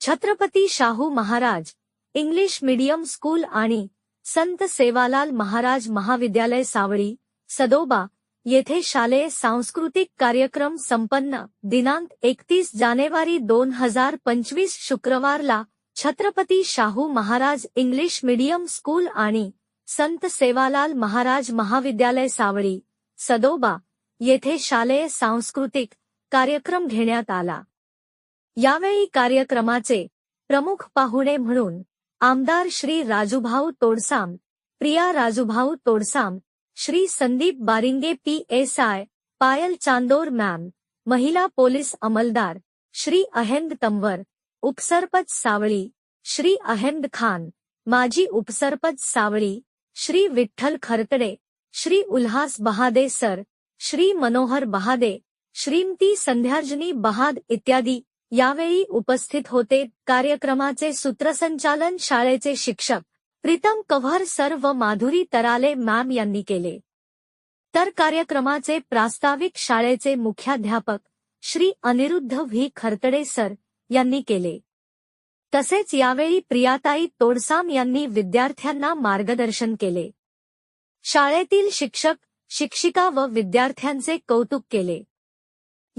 Chhatrapati Shahu Maharaj English medium school आणि संत सेवालाल महाराज महाविद्यालय सावळी सदोबा येथे शालेय सांस्कृतिक कार्यक्रम संपन्न दिनांक एकतीस जानेवारी दोन हजार पंचवीस शुक्रवारला Chhatrapati Shahu Maharaj English medium school आणि संत सेवालाल महाराज महाविद्यालय सावळी सदोबा येथे शालेय सांस्कृतिक कार्यक्रम घेण्यात आला. यावेळी कार्यक्रमाचे प्रमुख पाहुणे म्हणून आमदार Shri Rajubhau Todsam, Priya Rajubhau Todsam, Shri Sandeep Baringe P S I Payal Chandor ma'am, महिला पोलीस अंमलदार, श्री अहेंद तंवर उपसरपंच सावळी, श्री अहेंद खान, माजी उपसरपंच सावळी, श्री विठ्ठल खरतडे, श्री उल्हास बहादे सर, श्री मनोहर बहादे, श्रीमती संध्यार्जनी बहाद इत्यादी यावेळी उपस्थित होते कार्यक्रमाचे सूत्रसंचालन शाळेचे शिक्षक प्रीतम कव्हर सर व माधुरी तराले मॅम यांनी केले. तर कार्यक्रमाचे प्रास्ताविक शाळेचे मुख्याध्यापक श्री अनिरुद्ध व्ही. खरतडे सर यांनी केले. तसेच यावेळी प्रियाताई तोडसाम यांनी विद्यार्थ्यांना मार्गदर्शन केले. शाळेतील शिक्षक शिक्षिका व विद्यार्थ्यांचे कौतुक केले.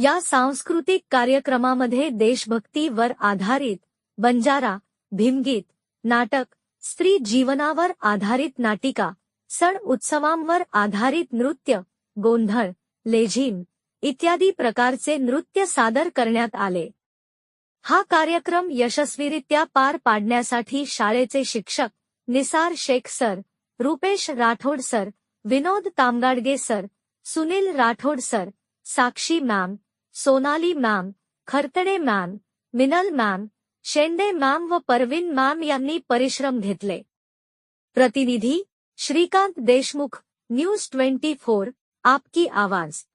या सांस्कृतिक कार्यक्रमामध्ये देशभक्तीवर आधारित बंजारा, भीमगीत, नाटक, स्त्री जीवनावर आधारित नाटिका, सण उत्सवांवर आधारित नृत्य, गोंधळ, लेझिम इत्यादी प्रकारचे नृत्य सादर करण्यात आले. हा कार्यक्रम यशस्वीरित्या पार पाडण्यासाठी शाळेचे शिक्षक Nisar Shaikh sir, Rupesh Rathod sir, Vinod Tamgadge sir, Sunil Rathod sir, Sakshi ma'am Sonali ma'am, Khartade ma'am, Minal ma'am, Shende ma'am व परवीन मैम यांनी परिश्रम घेतले. प्रतिनिधी, Shrikant Deshmukh, news twenty four, आपकी आवाज़.